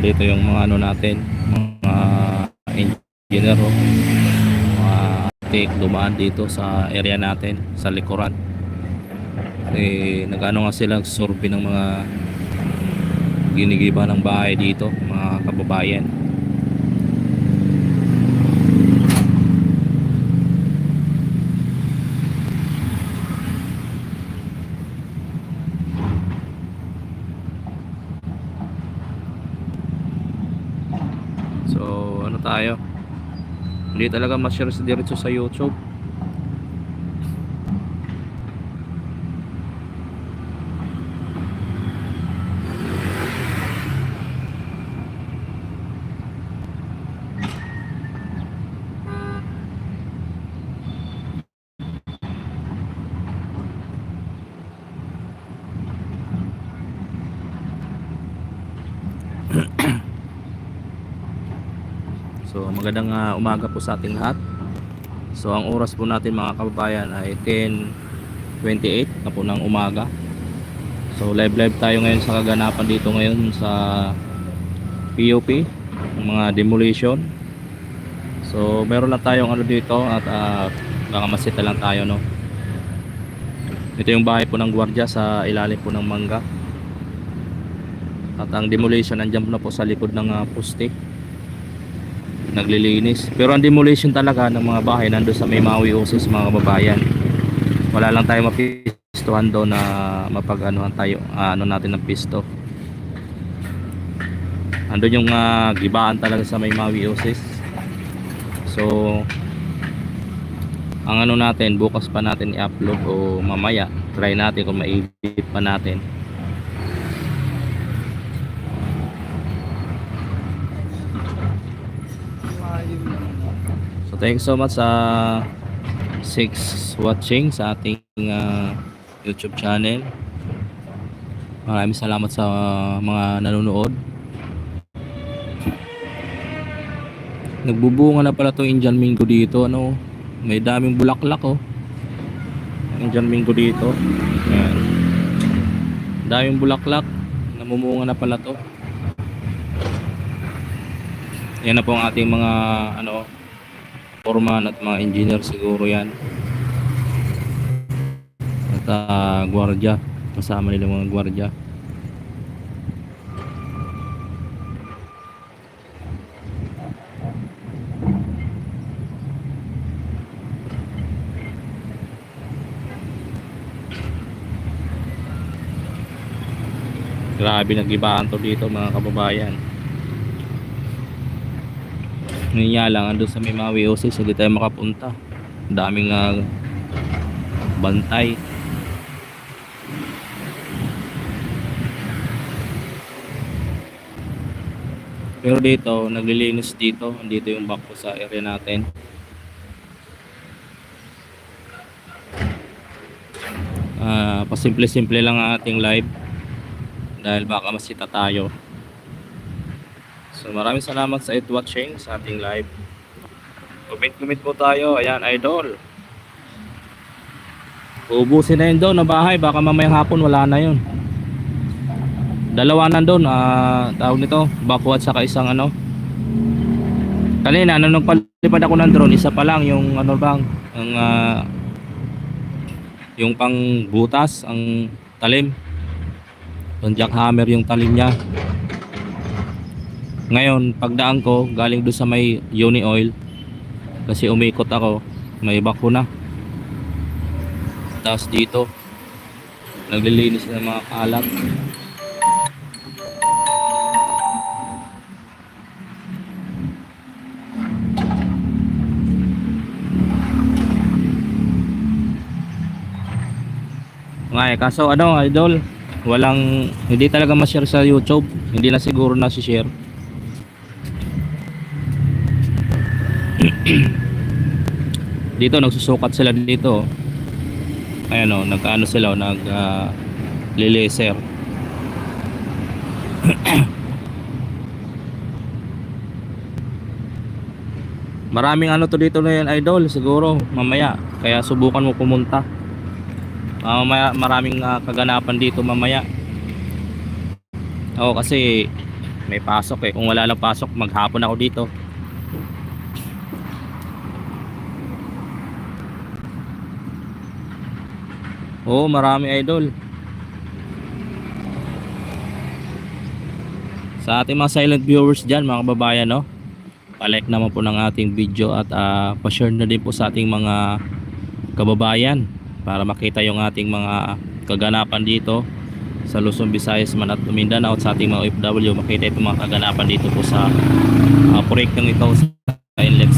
dito yung mga ano natin, mga engineer, oh. mga take dumaan dito sa area natin, sa likuran. Eh, nag-ano nga sila, survey ng mga ginigiba ng bahay dito, mga kababayan. So, ano tayo? Hindi talaga ma-share diretso sa YouTube. So magandang ah, umaga po sa ating lahat. So ang oras po natin mga kababayan ay 10.28 na po ng umaga. So live live tayo ngayon sa kaganapan dito ngayon sa POP, mga demolition. So meron lang tayong ano dito at ah, baka masita lang tayo no. Ito yung bahay po ng gwardiya sa ilalim po ng mangga. At ang demolition nandiyan po na po sa likod ng ah, poste naglilinis. Pero ang demolition talaga ng mga bahay nando sa may Maui Osis mga kababayan. Wala lang tayo mapistuhan doon na mapag-anuhan tayo, ah, ano natin ng pisto. Andun yung ah, gibaan talaga sa may Maui Osis. So ang ano natin, bukas pa natin i-upload o mamaya try natin kung ma-edit pa natin. So thank you so much sa six watching sa ating ah, YouTube channel. Maraming salamat sa mga nanonood. Nagbubunga na pala 'tong Indian Mingo dito, ano? May daming bulaklak oh. Indian Mingo dito. Ayan. Daming bulaklak. Namumunga na pala 'to. Yan na po ang ating mga ano foreman at mga engineer siguro yan. At ah, gwardiya. Kasama nila mga gwardiya. Grabe nagibaan to dito mga kababayan. Ngayon nga lang, andun sa may Maui Oasis, hindi tayo makapunta. Daming ah, bantay. Pero dito, naglilinis dito. Andito yung bako sa area natin. Ah, pasimple-simple lang ang ating live dahil baka masita tayo. So maraming salamat sa it watching sa ating live. Comment-comment po tayo. Ayan, idol. Ubusin na yun doon na bahay. Baka mamayang hapon wala na yun. Dalawa na doon. Ah, tawag nito. Bako at saka isang ano. Kanina, ano nung palipad ako ng drone, isa pa lang yung ano bang, ang ah, yung pang butas, ang talim. Yung jackhammer yung talim niya. Ngayon, pagdaan ko, galing doon sa may uni oil. Kasi umikot ako, may bako na. Tapos dito, naglilinis ng mga kalat. Nga eh, kaso ano, idol, walang, hindi talaga ma-share sa YouTube. Hindi na siguro na-share. dito nagsusukat sila dito. Ayan o nagkaano sila nag uh, lilaser maraming ano to dito na yan idol siguro mamaya. Kaya subukan mo pumunta. Ah, mamaya maraming ah, kaganapan dito mamaya. Oo kasi may pasok eh. Kung wala lang pasok, maghapon ako dito. Oo, marami idol. Sa ating mga silent viewers dyan, mga kababayan, no? Palike naman po ng ating video at ah, pa-share na din po sa ating mga kababayan para makita yung ating mga kaganapan dito sa Luzon, Visayas, man at Mindanao at sa ating mga OFW makita itong mga kaganapan dito po sa uh, proyektong ito sa Inlex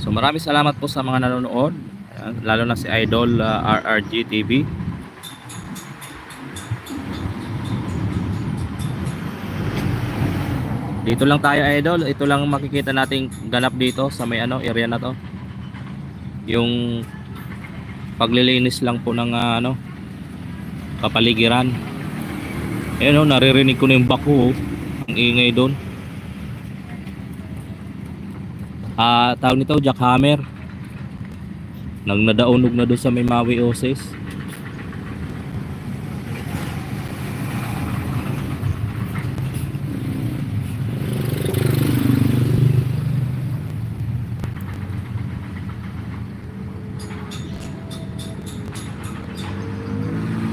So maraming salamat po sa mga nanonood, lalo na si Idol uh, RRG TV. Dito lang tayo idol, ito lang makikita nating ganap dito sa may ano area na to. Yung paglilinis lang po ng ah, ano kapaligiran. Ayun oh, naririnig ko na yung bako oh. Ang ingay doon. Ah, tawag nito jackhammer. Nang nadaunog na doon sa may Maui Oasis.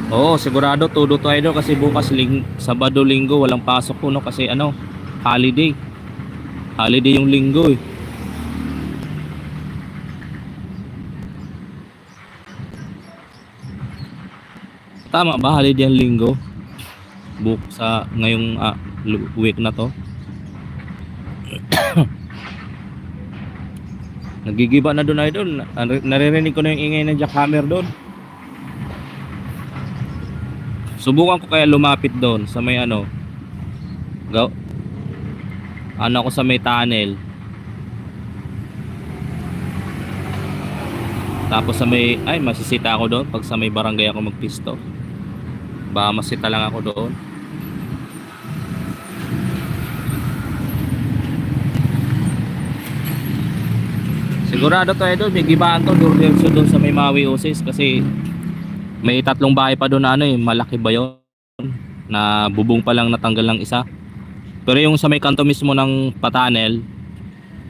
Oo, sigurado todo to idol kasi bukas ling Sabado Linggo walang pasok po no kasi ano, holiday. Holiday yung linggo eh. Tama ba holiday ang linggo? Buk sa ngayong ah, lu- week na to. Nagigiba na doon idol. Nar- Naririnig ko na yung ingay ng jackhammer doon. Subukan ko kaya lumapit doon sa may ano. Go. Ano ako sa may tunnel. Tapos sa may ay masisita ako doon pag sa may barangay ako magpisto. Baka masita lang ako doon. Sigurado to idol, may gibaan to diretso doon sa may Maui Oasis kasi may tatlong bahay pa doon na ano eh, malaki ba yun? Na bubong pa lang natanggal ng isa. Pero yung sa may kanto mismo ng Patanel,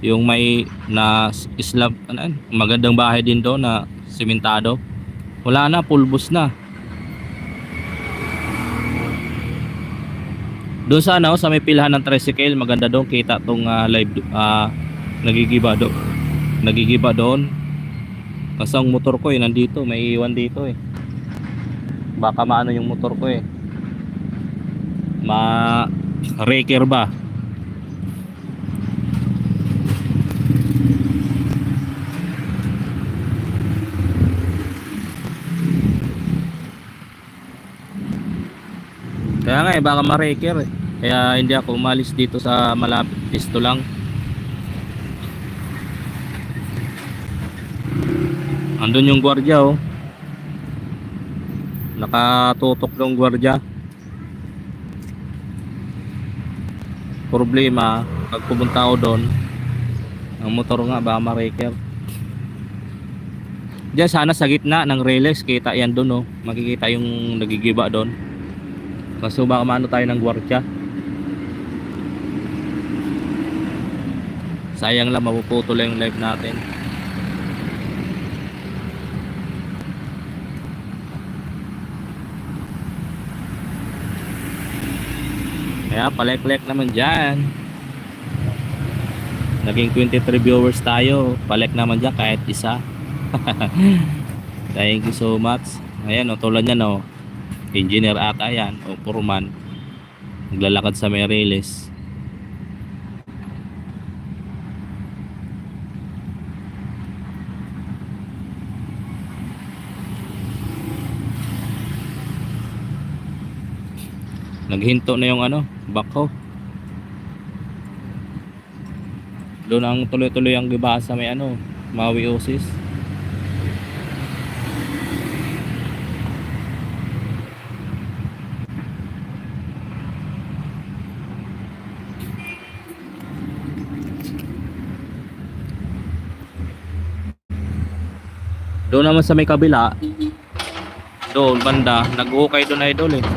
yung may na slab, ano, magandang bahay din doon na simentado. Wala na, pulbos na. Doon sa ano, sa may pilahan ng tricycle, maganda doon kita tong ah, live ah, nagigiba do. Nagigiba doon. Kasi motor ko eh nandito, may iwan dito eh baka maano yung motor ko eh ma raker ba kaya nga eh baka ma-raker eh kaya hindi ako umalis dito sa malapit. Pisto lang. Andun yung gwardiya oh. Nakatutok ng gwardiya. Problema pag pumunta ako doon ang motor nga baka ma-raker Diyan sana sa gitna ng relays kita yan doon oh. makikita yung nagigiba doon. Kaso baka maano tayo ng gwardiya sayang lang mapuputol lang yung live natin Kaya palek-lek naman dyan. Naging 23 viewers tayo. Palek naman dyan kahit isa. Thank you so much. Ayan o, tulad niya no. Engineer ata yan o foreman. Naglalakad sa Meriles. Naghinto na yung ano, bako. Doon ang tuloy-tuloy ang giba sa may ano, Maui. Doon naman sa may kabila, doon banda, nag-ukay doon idol eh.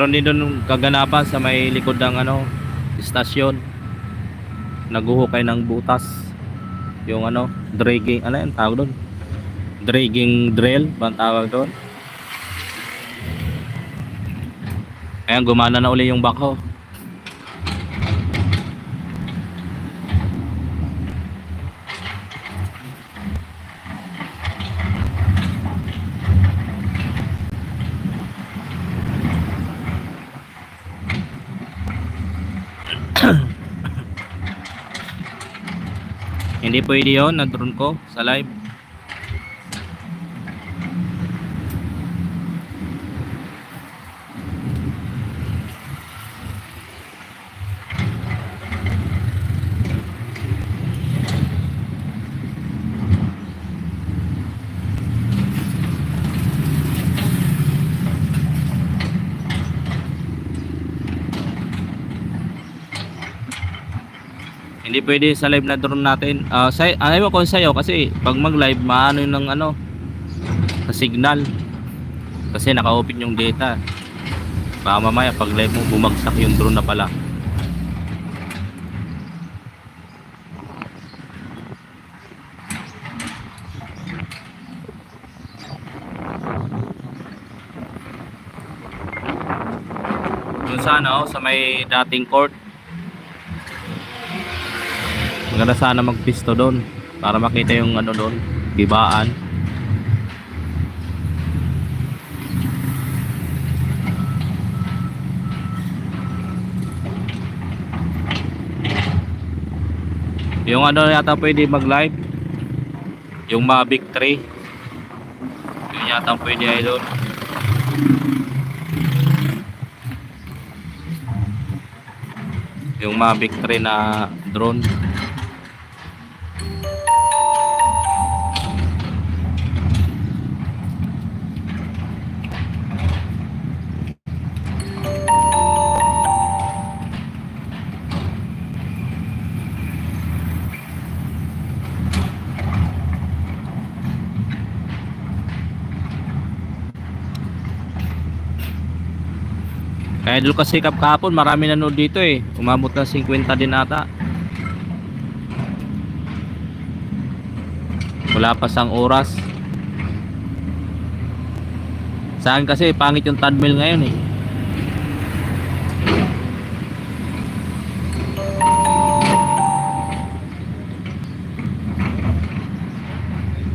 Meron din doon kaganapan sa may likod ng ano, istasyon. Naguhukay ng butas. Yung ano, dragging, ano yan tawag doon? Dragging drill, ba ang tawag doon? Ayan, gumana na uli yung backhoe. Hindi pwede yun, na-drone ko sa live. Hindi pwede sa live na drone natin. Ah, say, ano ko sa'yo kasi pag mag-live maano yun ng ano sa signal. Kasi naka-open yung data. Baka mamaya pag live mo bumagsak yung drone na pala. Doon sa ano, sa may dating court Maganda sana magpisto doon para makita yung ano doon, gibaan. Yung ano yata pwede mag-live. Yung Mavic 3. Yung yata pwede ay doon. Yung Mavic 3 na drone. Kaya idol kasi kap kahapon marami nanood dito eh. Umabot ng 50 din ata. Wala pa sang oras. Sa akin kasi pangit yung treadmill ngayon eh.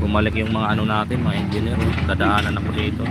Bumalik yung mga ano natin, mga engineer. Dadaanan ako dito.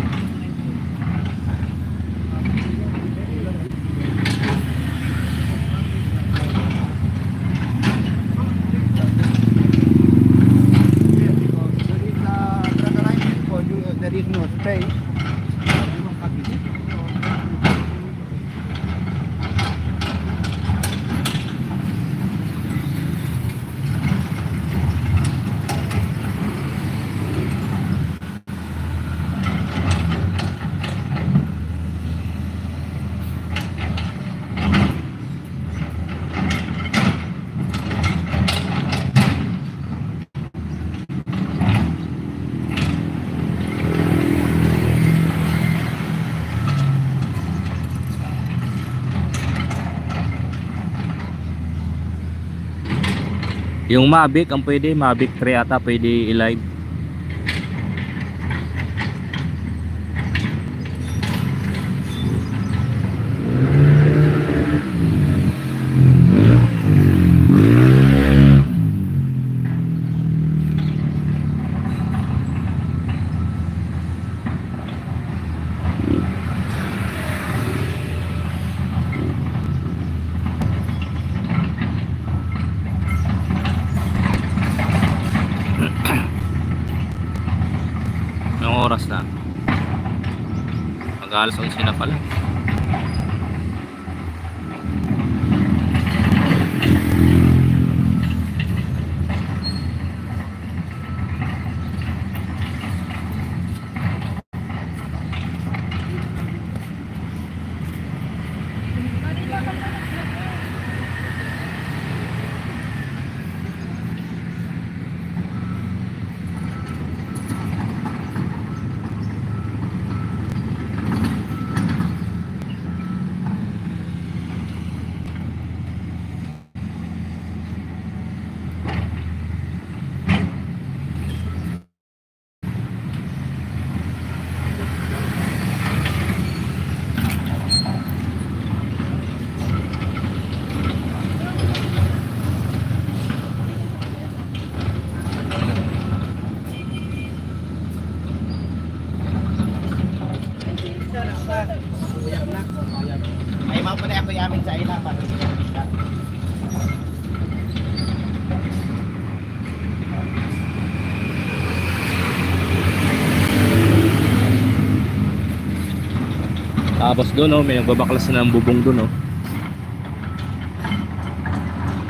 Yung Mavic, ang pwede, Mavic 3 ata pwede i-live. Anong oras na? Mag-alas 11 na pala. Tapos doon oh, may nagbabaklas na ng bubong doon oh.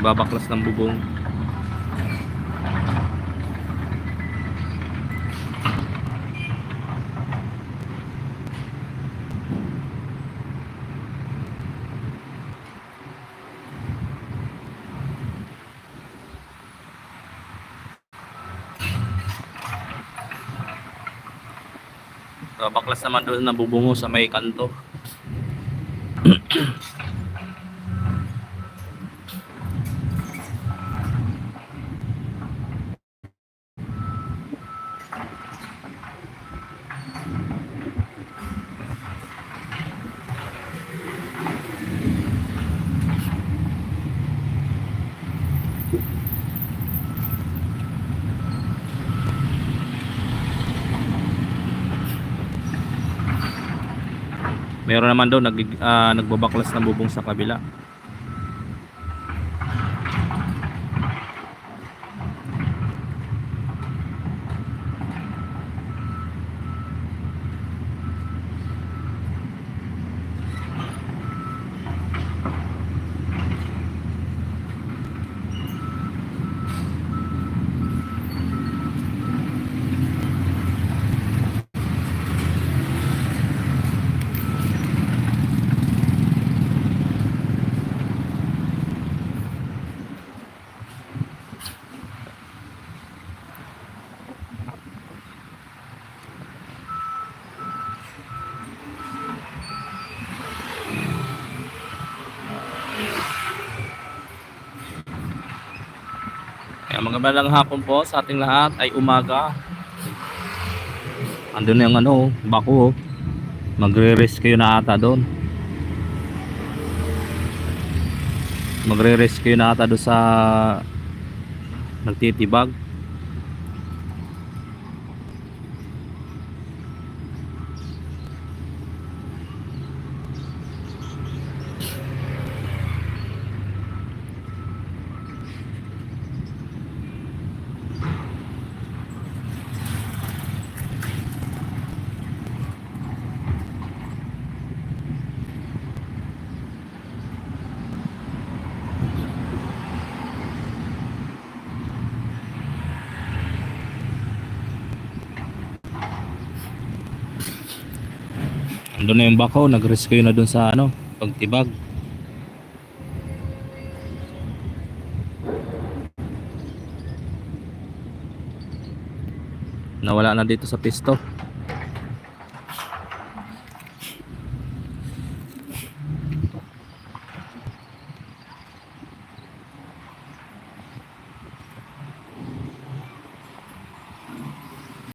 Babaklas ng bubong. Babaklas naman doon na bubungo sa may kanto. Meron naman daw nag, ah, nagbabaklas ng bubong sa kabila. Balang hapon po sa ating lahat ay umaga. Andun yung ano, bako. oh. Magre-rescue na ata doon. Magre-rescue na ata doon sa nagtitibag. Andun na yung bako, nag-rescue na doon sa ano, pagtibag. Nawala na dito sa pisto.